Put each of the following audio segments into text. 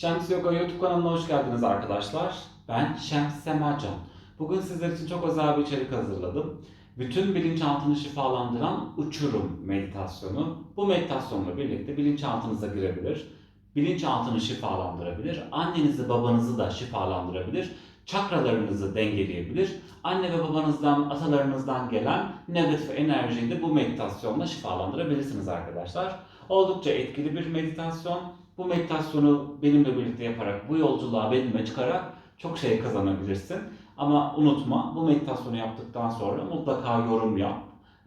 Şems Yoga YouTube kanalına hoş geldiniz arkadaşlar. Ben Şems Semercan. Bugün sizler için çok özel bir içerik hazırladım. Bütün bilinçaltını şifalandıran uçurum meditasyonu. Bu meditasyonla birlikte bilinçaltınıza girebilir. Bilinçaltını şifalandırabilir. Annenizi babanızı da şifalandırabilir. Çakralarınızı dengeleyebilir. Anne ve babanızdan, atalarınızdan gelen negatif enerjiyi de bu meditasyonla şifalandırabilirsiniz arkadaşlar. Oldukça etkili bir meditasyon. Bu meditasyonu benimle birlikte yaparak, bu yolculuğa benimle çıkarak çok şey kazanabilirsin. Ama unutma, bu meditasyonu yaptıktan sonra mutlaka yorum yap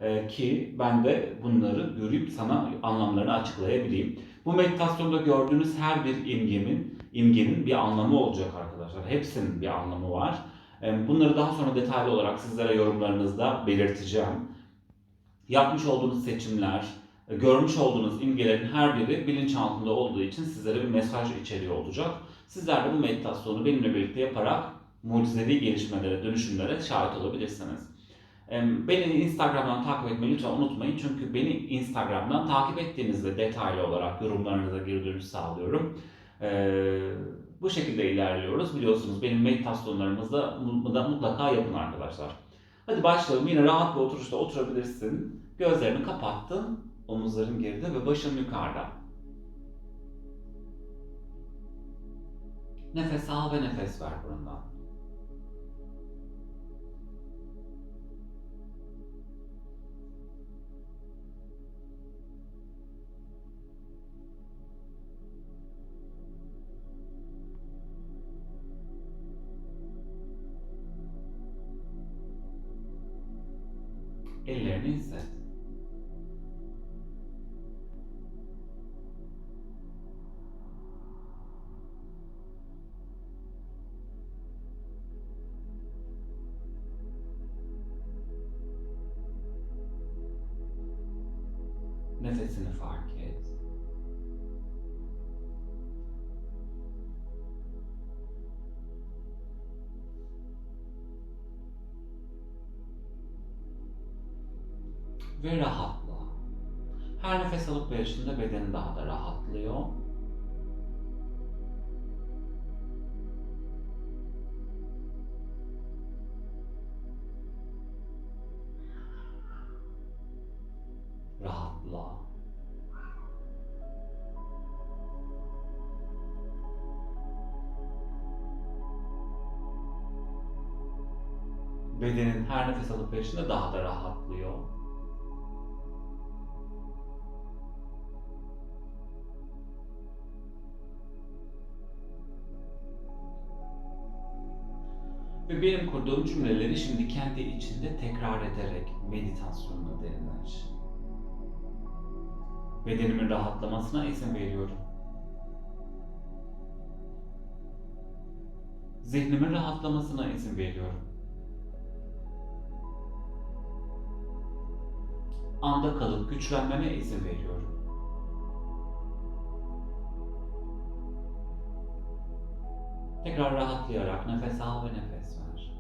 Ee, ki ben de bunları görüp sana anlamlarını açıklayabileyim. Bu meditasyonda gördüğünüz her bir imgenin, imgenin bir anlamı olacak arkadaşlar. Hepsinin bir anlamı var. Ee, Bunları daha sonra detaylı olarak sizlere yorumlarınızda belirteceğim. Yapmış olduğunuz seçimler, e, görmüş olduğunuz imgelerin her biri bilinçaltında olduğu için sizlere bir mesaj içeriyor olacak. Sizler de bu meditasyonu benimle birlikte yaparak mucizevi gelişmelere, dönüşümlere şahit olabilirsiniz. Em, Beni Instagram'dan takip etmeyi lütfen unutmayın. Çünkü beni Instagram'dan takip ettiğinizde detaylı olarak yorumlarınıza geri dönüş sağlıyorum. Ee, bu şekilde ilerliyoruz. Biliyorsunuz benim meditasyonlarımızda da mutlaka yapın arkadaşlar. Hadi başlayalım. Yine rahat bir oturuşta oturabilirsin. Gözlerini kapattın. Omuzların geride ve başın yukarıda. Nefes al ve nefes ver burundan. Fark et. Ve rahatla. Her nefes alıp verişinde bedenin daha da rahatlıyor. Alıp verişinde daha da rahatlıyor. Ve benim kurduğum cümleleri şimdi kendi içinde tekrar ederek meditasyonla derinleş. Bedenimin rahatlamasına izin veriyorum. Zihnimin rahatlamasına izin veriyorum. Anda kalıp güçlenmeme izin veriyorum. Tekrar rahatlayarak nefes al ve nefes ver.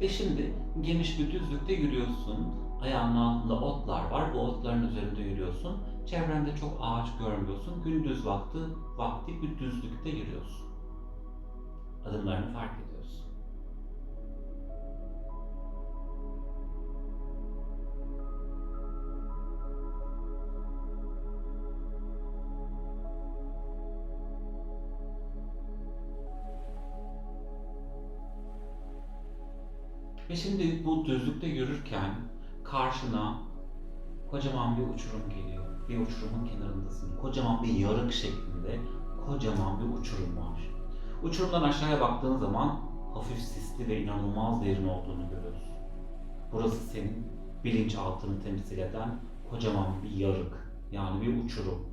Ve şimdi geniş bir düzlükte yürüyorsun. Ayağının altında otlar var. Bu otların üzerinde yürüyorsun. Çevrende çok ağaç görmüyorsun. Gündüz vakti, vakti bir düzlükte yürüyorsun. Adımlarını fark ediyorsun. Ve şimdi bu düzlükte yürürken karşına kocaman bir uçurum geliyor. Bir uçurumun kenarındasın. Kocaman bir yarık şeklinde kocaman bir uçurum var. Uçurumdan aşağıya baktığın zaman hafif sisli ve inanılmaz derin olduğunu görüyorsun. Burası senin bilinçaltını temsil eden kocaman bir yarık. Yani bir uçurum.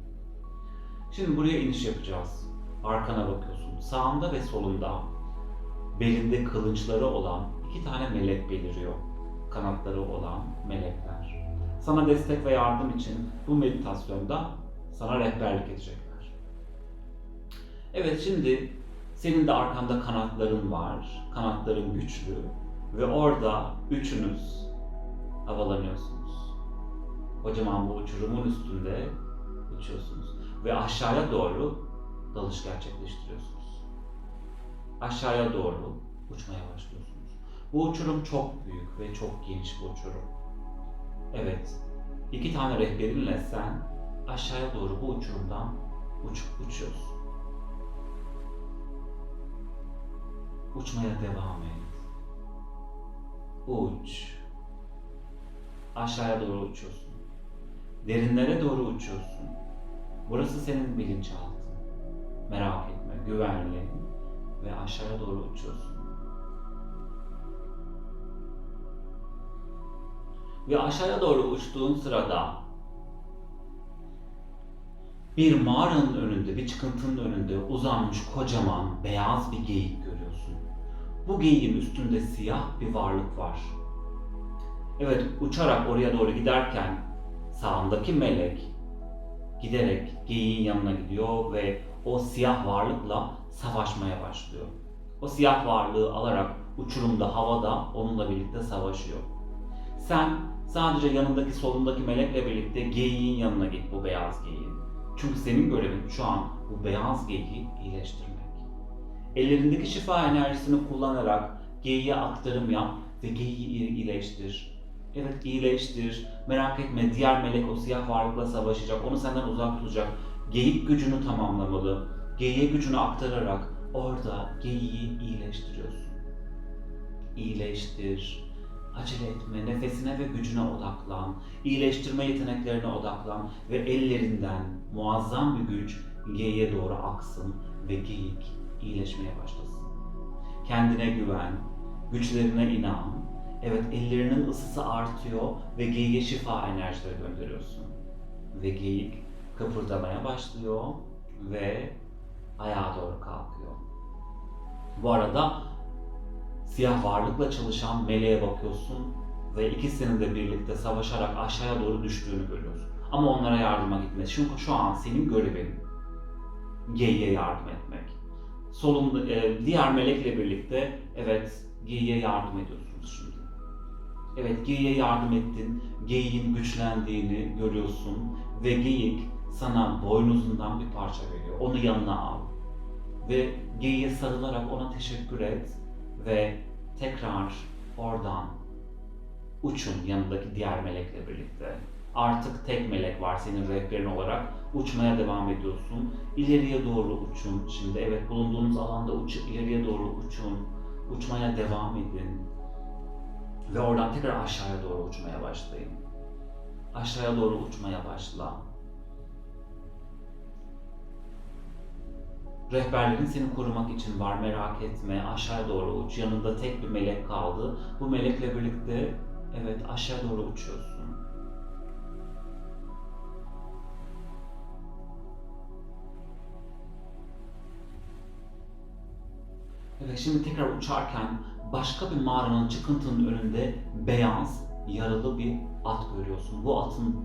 Şimdi buraya iniş yapacağız. Arkana bakıyorsun. Sağında ve solunda belinde kılınçları olan iki tane melek beliriyor. Kanatları olan melekler. Sana destek ve yardım için bu meditasyonda sana rehberlik edecekler. Evet şimdi senin de arkanda kanatların var. Kanatların güçlü. Ve orada üçünüz havalanıyorsunuz. Kocaman bu uçurumun üstünde uçuyorsunuz. Ve aşağıya doğru dalış gerçekleştiriyorsunuz. Aşağıya doğru uçmaya başlıyorsunuz. Bu uçurum çok büyük ve çok geniş bir uçurum. Evet, iki tane rehberinle sen aşağıya doğru bu uçurumdan uçup uçuyorsun. Uçmaya devam et. Uç. Aşağıya doğru uçuyorsun. Derinlere doğru uçuyorsun. Burası senin bilinçaltın. Merak etme, güvenli ve aşağıya doğru uçuyorsun. Ve aşağıya doğru uçtuğun sırada bir mağaranın önünde, bir çıkıntının önünde uzanmış kocaman beyaz bir geyik görüyorsun. Bu geyiğin üstünde siyah bir varlık var. Evet, uçarak oraya doğru giderken sağındaki melek giderek geyiğin yanına gidiyor ve o siyah varlıkla savaşmaya başlıyor. O siyah varlığı alarak uçurumda, havada onunla birlikte savaşıyor. Sen sadece yanındaki solundaki melekle birlikte geyiğin yanına git bu beyaz geyiğin. Çünkü senin görevin şu an bu beyaz geyiği iyileştirmek. Ellerindeki şifa enerjisini kullanarak geyiğe aktarım yap ve geyiği iyileştir. Evet iyileştir. Merak etme diğer melek o siyah varlıkla savaşacak. Onu senden uzak tutacak. Geyik gücünü tamamlamalı. Geyiğe gücünü aktararak orada geyiği iyileştiriyorsun. İyileştir. Acele etme. Nefesine ve gücüne odaklan. İyileştirme yeteneklerine odaklan. Ve ellerinden muazzam bir güç geyiğe doğru aksın ve geyik iyileşmeye başlasın. Kendine güven. Güçlerine inan Evet ellerinin ısısı artıyor ve geyiğe şifa enerjileri gönderiyorsun. Ve geyik kıpırdamaya başlıyor ve ayağa doğru kalkıyor. Bu arada siyah varlıkla çalışan meleğe bakıyorsun ve ikisinin de birlikte savaşarak aşağıya doğru düştüğünü görüyorsun. Ama onlara yardıma gitmez. Çünkü şu an senin görevin geyiğe yardım etmek. Solun e, diğer melekle birlikte evet geyiğe yardım ediyorsunuz şimdi. Evet geyiğe yardım ettin. Geyiğin güçlendiğini görüyorsun ve geyik sana boynuzundan bir parça veriyor. Onu yanına al. Ve geyiğe sarılarak ona teşekkür et ve tekrar oradan uçun yanındaki diğer melekle birlikte. Artık tek melek var senin rehberin olarak. Uçmaya devam ediyorsun. İleriye doğru uçun. Şimdi evet bulunduğunuz alanda uç, ileriye doğru uçun. Uçmaya devam edin. Ve oradan tekrar aşağıya doğru uçmaya başlayın. Aşağıya doğru uçmaya başla. Rehberlerin seni korumak için var merak etme. Aşağıya doğru uç. Yanında tek bir melek kaldı. Bu melekle birlikte evet aşağı doğru uçuyorsun. Evet şimdi tekrar uçarken başka bir mağaranın çıkıntının önünde beyaz, yaralı bir at görüyorsun. Bu atın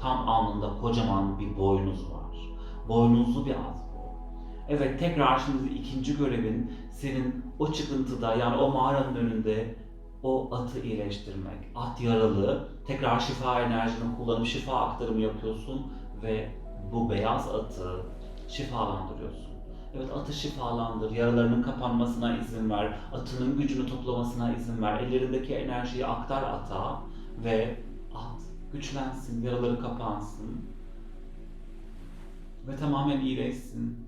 tam alnında kocaman bir boynuz var. Boynuzlu bir at. Evet tekrar şimdi ikinci görevin senin o çıkıntıda yani o mağaranın önünde o atı iyileştirmek. At yaralı. Tekrar şifa enerjini kullanıp şifa aktarımı yapıyorsun ve bu beyaz atı şifalandırıyorsun. Evet atı şifalandır, yaralarının kapanmasına izin ver, atının gücünü toplamasına izin ver, ellerindeki enerjiyi aktar ata ve at güçlensin, yaraları kapansın ve tamamen iyileşsin.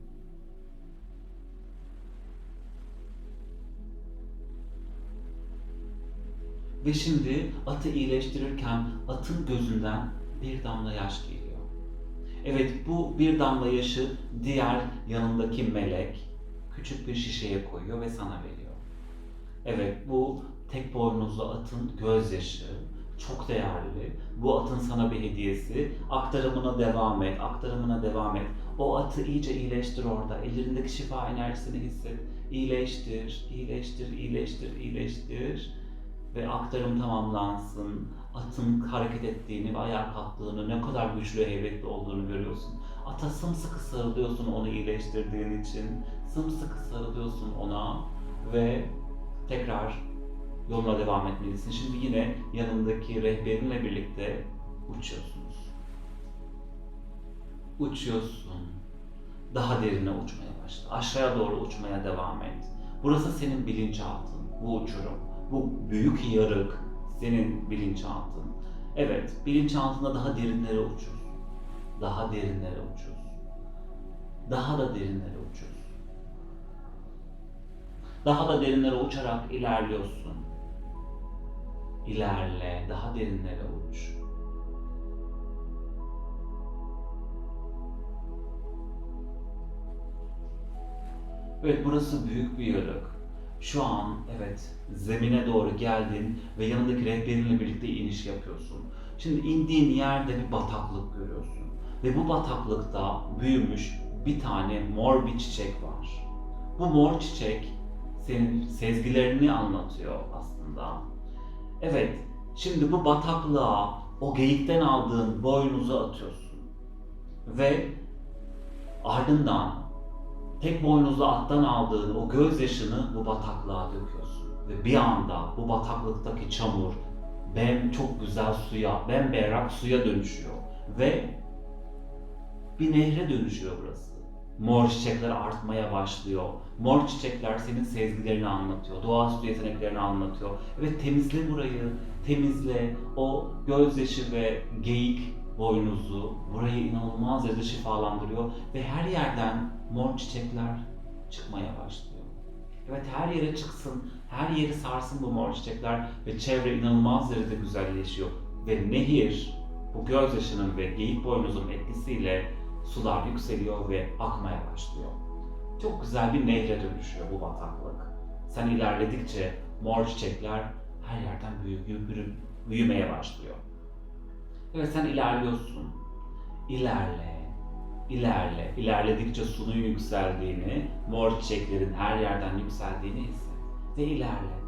Ve şimdi atı iyileştirirken atın gözünden bir damla yaş geliyor. Evet bu bir damla yaşı diğer yanındaki melek küçük bir şişeye koyuyor ve sana veriyor. Evet bu tek boynuzlu atın gözyaşı çok değerli. Bu atın sana bir hediyesi. Aktarımına devam et, aktarımına devam et. O atı iyice iyileştir orada. Ellerindeki şifa enerjisini hisset. İyileştir, iyileştir, iyileştir, iyileştir. Ve aktarım tamamlansın atın hareket ettiğini ve ayağa kalktığını, ne kadar güçlü heybetli olduğunu görüyorsun. Ata sımsıkı sarılıyorsun onu iyileştirdiğin için. Sımsıkı sarılıyorsun ona ve tekrar Yoluna devam etmelisin. Şimdi yine yanındaki rehberinle birlikte uçuyorsunuz. Uçuyorsun. Daha derine uçmaya başla. Aşağıya doğru uçmaya devam et. Burası senin bilinçaltın. Bu uçurum. Bu büyük yarık senin bilinçaltın. Evet, bilinçaltında daha derinlere uçuyorsun. Daha derinlere uçuyorsun. Daha da derinlere uçuyorsun. Daha da derinlere uçarak ilerliyorsun. İlerle, daha derinlere uç. Evet, burası büyük bir yarık. Şu an evet zemine doğru geldin ve yanındaki rehberinle birlikte iniş yapıyorsun. Şimdi indiğin yerde bir bataklık görüyorsun. Ve bu bataklıkta büyümüş bir tane mor bir çiçek var. Bu mor çiçek senin sezgilerini anlatıyor aslında. Evet, şimdi bu bataklığa o geyikten aldığın boynuzu atıyorsun. Ve ardından tek boynuzlu attan aldığın o gözyaşını bu bataklığa döküyorsun. Ve bir anda bu bataklıktaki çamur bem çok güzel suya, bemberrak suya dönüşüyor. Ve bir nehre dönüşüyor burası. Mor çiçekler artmaya başlıyor. Mor çiçekler senin sezgilerini anlatıyor. Doğaüstü yeteneklerini anlatıyor. Evet temizle burayı. Temizle. O gözyaşı ve geyik boynuzu burayı inanılmaz derecede şifalandırıyor. Ve her yerden mor çiçekler çıkmaya başlıyor. Evet her yere çıksın, her yeri sarsın bu mor çiçekler ve çevre inanılmaz derecede güzelleşiyor. Ve nehir bu gözyaşının ve geyik boynuzunun etkisiyle sular yükseliyor ve akmaya başlıyor. Çok güzel bir nehre dönüşüyor bu bataklık. Sen ilerledikçe mor çiçekler her yerden büyü, büyü, büyümeye başlıyor. Evet sen ilerliyorsun. İlerle, ilerle. İlerledikçe sunun yükseldiğini, mor çiçeklerin her yerden yükseldiğini hisset. Ve ilerle.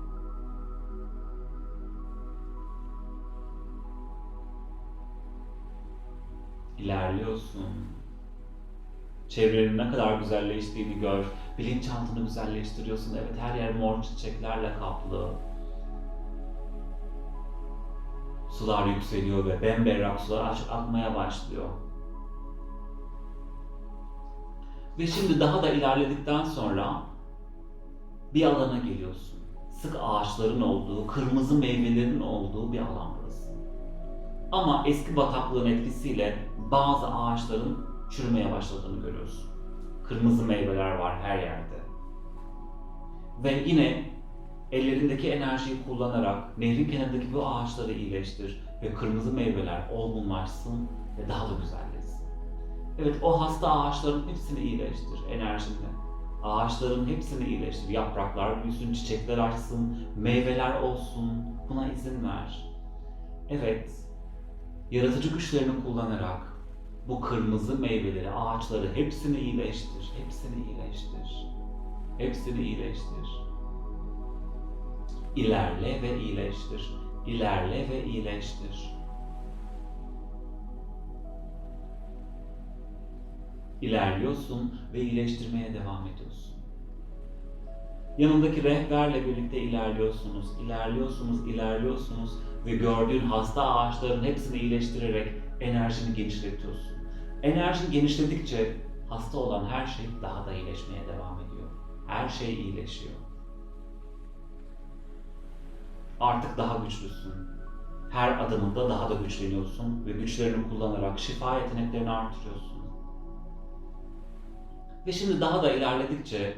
İlerliyorsun. Çevrenin ne kadar güzelleştiğini gör. Bilinçaltını güzelleştiriyorsun. Evet her yer mor çiçeklerle kaplı. Sular yükseliyor ve bemberrak sular akmaya başlıyor. Ve şimdi daha da ilerledikten sonra bir alana geliyorsun. Sık ağaçların olduğu, kırmızı meyvelerin olduğu bir alan burası. Ama eski bataklığın etkisiyle bazı ağaçların çürümeye başladığını görüyorsun. Kırmızı meyveler var her yerde. Ve yine ellerindeki enerjiyi kullanarak nehrin kenarındaki bu ağaçları iyileştir ve kırmızı meyveler olgunlaşsın ve daha da güzelleşsin. Evet o hasta ağaçların hepsini iyileştir enerjinle. Ağaçların hepsini iyileştir. Yapraklar büyüsün, çiçekler açsın, meyveler olsun. Buna izin ver. Evet, yaratıcı güçlerini kullanarak bu kırmızı meyveleri, ağaçları hepsini iyileştir. Hepsini iyileştir. Hepsini iyileştir. İlerle ve iyileştir. İlerle ve iyileştir. İlerliyorsun ve iyileştirmeye devam ediyorsun. Yanındaki rehberle birlikte ilerliyorsunuz, ilerliyorsunuz, ilerliyorsunuz ve gördüğün hasta ağaçların hepsini iyileştirerek enerjini genişletiyorsun. Enerjin genişledikçe hasta olan her şey daha da iyileşmeye devam ediyor. Her şey iyileşiyor. Artık daha güçlüsün. Her adımında daha da güçleniyorsun ve güçlerini kullanarak şifa yeteneklerini artırıyorsun. Ve şimdi daha da ilerledikçe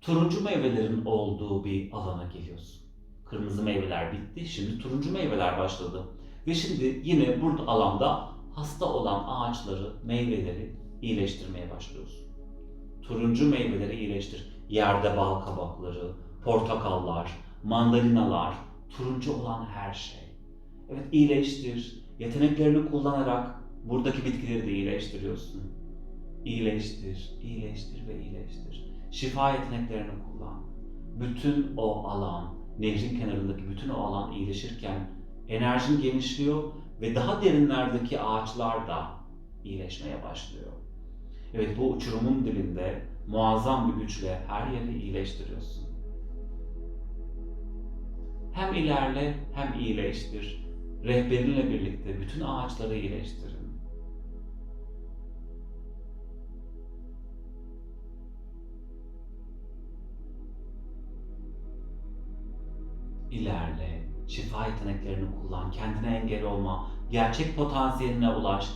turuncu meyvelerin olduğu bir alana geliyorsun. Kırmızı meyveler bitti, şimdi turuncu meyveler başladı. Ve şimdi yine burada alanda hasta olan ağaçları, meyveleri iyileştirmeye başlıyorsun. Turuncu meyveleri iyileştir. Yerde bal kabakları, portakallar, mandalinalar, turuncu olan her şey. Evet iyileştir. Yeteneklerini kullanarak buradaki bitkileri de iyileştiriyorsun. İyileştir, iyileştir ve iyileştir. Şifa yeteneklerini kullan. Bütün o alan, nehrin kenarındaki bütün o alan iyileşirken enerjin genişliyor ve daha derinlerdeki ağaçlar da iyileşmeye başlıyor. Evet bu uçurumun dibinde muazzam bir güçle her yeri iyileştiriyorsun. Hem ilerle hem iyileştir. Rehberinle birlikte bütün ağaçları iyileştirin. İlerle, şifa yeteneklerini kullan, kendine engel olma, gerçek potansiyeline ulaş,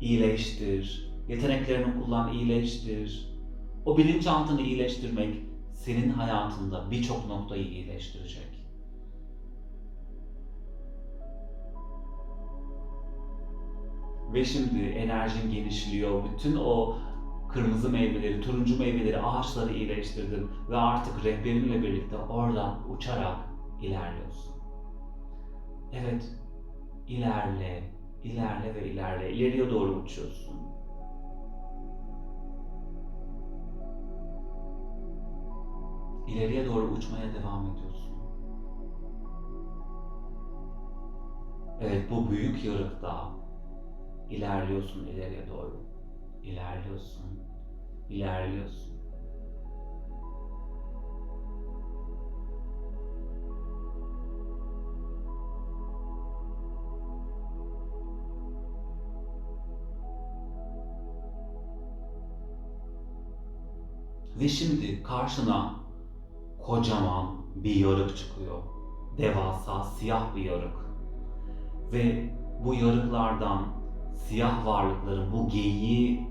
iyileştir, yeteneklerini kullan, iyileştir. O bilinçaltını iyileştirmek senin hayatında birçok noktayı iyileştirecek. Ve şimdi enerjin genişliyor. Bütün o kırmızı meyveleri, turuncu meyveleri, ağaçları iyileştirdin ve artık rehberinle birlikte oradan uçarak ilerliyorsun. Evet, ilerle, ilerle ve ilerle. İleriye doğru uçuyorsun. İleriye doğru uçmaya devam ediyorsun. Evet, bu büyük yarıkta ilerliyorsun ileriye doğru. İlerliyorsun, ilerliyorsun. Ve şimdi karşına kocaman bir yarık çıkıyor. Devasa siyah bir yarık. Ve bu yarıklardan siyah varlıkların bu geyiği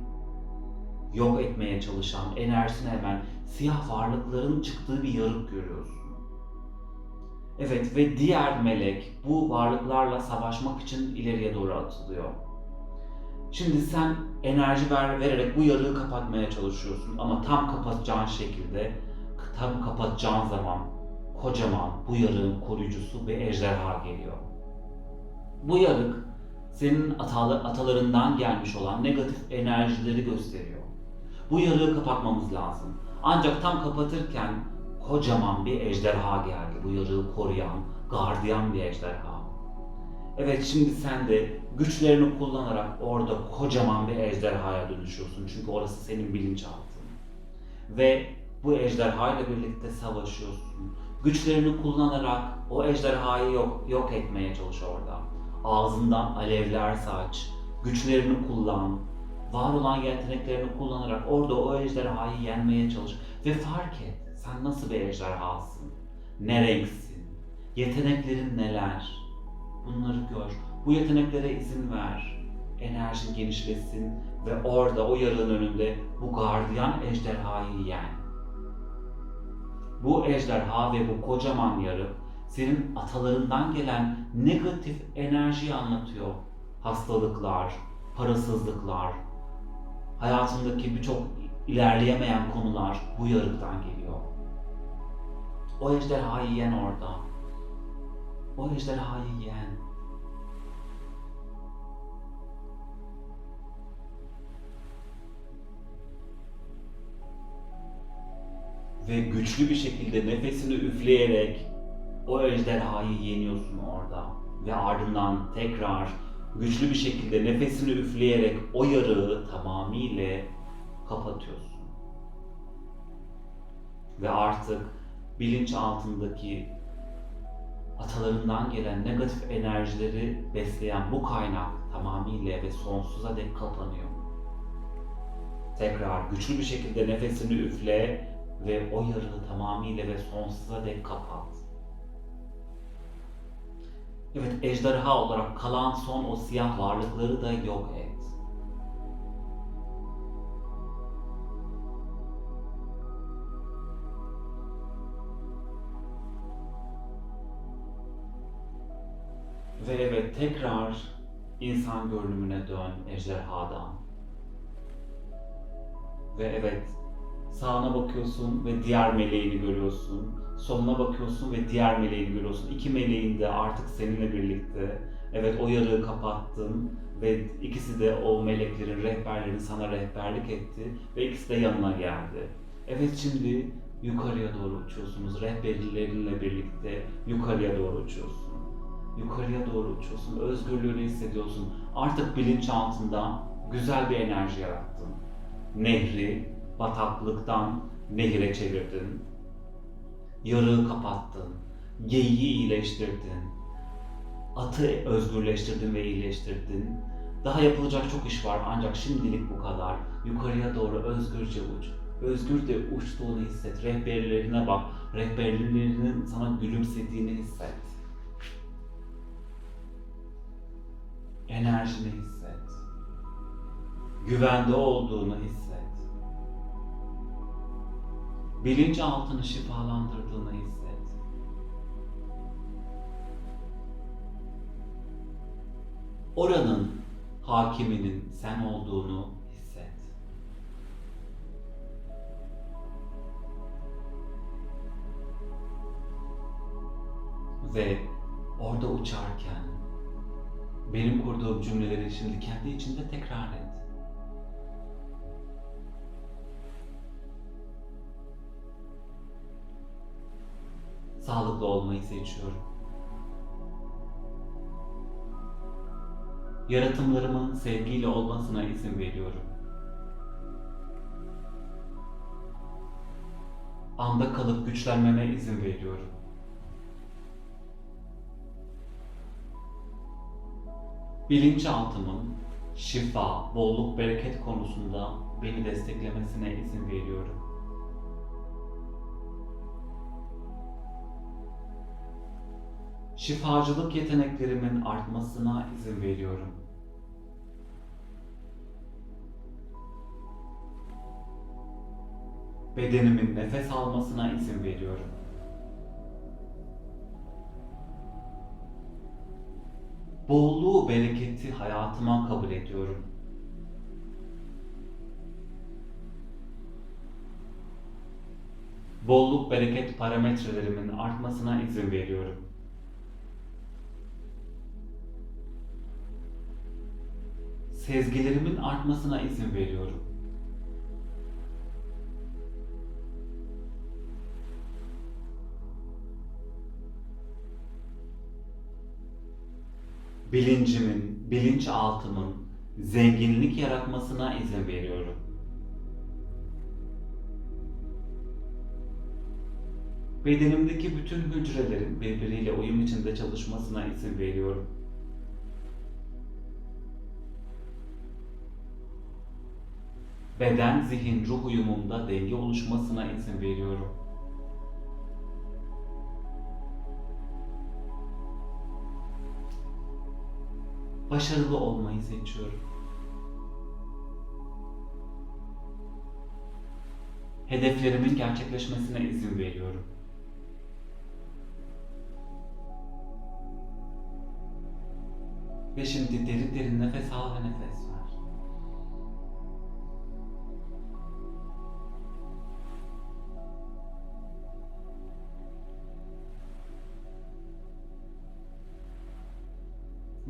yok etmeye çalışan, enerjisine hemen siyah varlıkların çıktığı bir yarık görüyorsun. Evet ve diğer melek bu varlıklarla savaşmak için ileriye doğru atılıyor. Şimdi sen enerji ver, vererek bu yarığı kapatmaya çalışıyorsun ama tam kapatacağın şekilde, tam kapatacağın zaman kocaman bu yarığın koruyucusu bir ejderha geliyor. Bu yarık senin atalarından gelmiş olan negatif enerjileri gösteriyor. Bu yarığı kapatmamız lazım. Ancak tam kapatırken kocaman bir ejderha geldi. Bu yarığı koruyan, gardiyan bir ejderha. Evet şimdi sen de güçlerini kullanarak orada kocaman bir ejderhaya dönüşüyorsun. Çünkü orası senin bilinçaltın. Ve bu ejderha ile birlikte savaşıyorsun. Güçlerini kullanarak o ejderhayı yok, yok etmeye çalış orada. Ağzından alevler saç, güçlerini kullan, var olan yeteneklerini kullanarak orada o ejderhayı yenmeye çalış. Ve fark et, sen nasıl bir ejderhasın, ne renksin, yeteneklerin neler, bunları gör. Bu yeteneklere izin ver. Enerjin genişlesin ve orada o yarığın önünde bu gardiyan ejderhayı yen. Bu ejderha ve bu kocaman yarık senin atalarından gelen negatif enerjiyi anlatıyor. Hastalıklar, parasızlıklar, hayatındaki birçok ilerleyemeyen konular bu yarıktan geliyor. O ejderhayı yen orada. O ejderhayı yen. Ve güçlü bir şekilde nefesini üfleyerek o ejderhayı yeniyorsun orada. Ve ardından tekrar güçlü bir şekilde nefesini üfleyerek o yarığı tamamıyla kapatıyorsun. Ve artık bilinç altındaki atalarından gelen negatif enerjileri besleyen bu kaynak tamamıyla ve sonsuza dek kapanıyor. Tekrar güçlü bir şekilde nefesini üfle ve o yarığı tamamıyla ve sonsuza dek kapat. Evet, ejderha olarak kalan son o siyah varlıkları da yok et. Ve evet tekrar insan görünümüne dön ejderhadan. Ve evet sağına bakıyorsun ve diğer meleğini görüyorsun. Soluna bakıyorsun ve diğer meleğini görüyorsun. İki meleğin de artık seninle birlikte. Evet o yarığı kapattın ve ikisi de o meleklerin rehberlerin sana rehberlik etti ve ikisi de yanına geldi. Evet şimdi yukarıya doğru uçuyorsunuz. Rehberlerinle birlikte yukarıya doğru uçuyorsun. Yukarıya doğru uçuyorsun. Özgürlüğünü hissediyorsun. Artık bilinç altında güzel bir enerji yarattın. Nehri bataklıktan nehire çevirdin. Yarığı kapattın geyiği iyileştirdin. Atı özgürleştirdin ve iyileştirdin. Daha yapılacak çok iş var ancak şimdilik bu kadar. Yukarıya doğru özgürce uç. Özgürce uçtuğunu hisset. Rehberlerine bak. Rehberlerinin sana gülümsediğini hisset. Enerjini hisset. Güvende olduğunu hisset. Bilinçaltını şifalandırdığını hisset. Oranın hakiminin sen olduğunu hisset. Ve orada uçarken benim kurduğum cümleleri şimdi kendi içinde tekrar et. Sağlıklı olmayı seçiyorum. Yaratımlarımın sevgiyle olmasına izin veriyorum. Anda kalıp güçlenmeme izin veriyorum. Bilinçaltımın şifa, bolluk, bereket konusunda beni desteklemesine izin veriyorum. Şifacılık yeteneklerimin artmasına izin veriyorum. Bedenimin nefes almasına izin veriyorum. Bolluğu, bereketi hayatıma kabul ediyorum. Bolluk, bereket parametrelerimin artmasına izin veriyorum. Sezgilerimin artmasına izin veriyorum. Bilincimin, bilinçaltımın zenginlik yaratmasına izin veriyorum. Bedenimdeki bütün hücrelerin birbiriyle uyum içinde çalışmasına izin veriyorum. Beden, zihin, ruh uyumunda denge oluşmasına izin veriyorum. Başarılı olmayı seçiyorum. Hedeflerimin gerçekleşmesine izin veriyorum. Ve şimdi derin derin nefes al ve nefes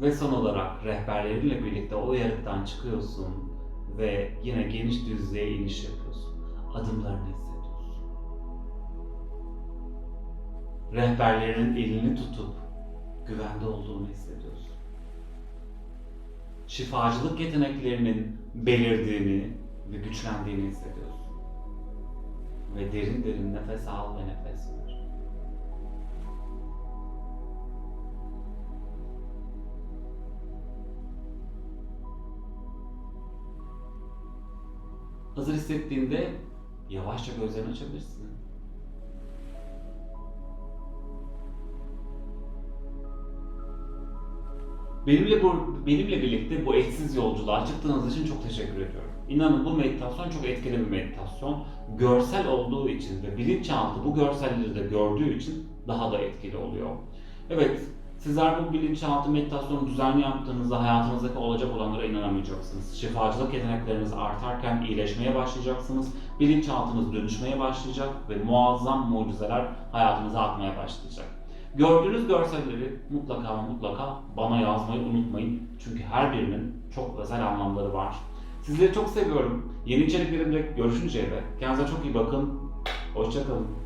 Ve son olarak rehberlerinle birlikte o yarıktan çıkıyorsun ve yine geniş düzlüğe iniş yapıyorsun. Adımlarını hissediyorsun. Rehberlerinin elini tutup güvende olduğunu hissediyorsun. Şifacılık yeteneklerinin belirdiğini ve güçlendiğini hissediyorsun. Ve derin derin nefes al ve nefes ver. Hissettiğinde yavaşça gözlerini açabilirsin. Benimle bu, benimle birlikte bu eşsiz yolculuğa çıktığınız için çok teşekkür ediyorum. İnanın bu meditasyon çok etkili bir meditasyon. Görsel olduğu için ve bilinçaltı bu görselleri de gördüğü için daha da etkili oluyor. Evet, sizler bu bilinçaltı meditasyonu düzenli yaptığınızda hayatınızdaki olacak olanlara inanamayacaksınız. Şifacılık yetenekleriniz artarken iyileşmeye başlayacaksınız. Bilinçaltınız dönüşmeye başlayacak ve muazzam mucizeler hayatınıza akmaya başlayacak. Gördüğünüz görselleri mutlaka mutlaka bana yazmayı unutmayın. Çünkü her birinin çok özel anlamları var. Sizleri çok seviyorum. Yeni içeriklerimde görüşünceye dek kendinize çok iyi bakın. Hoşçakalın.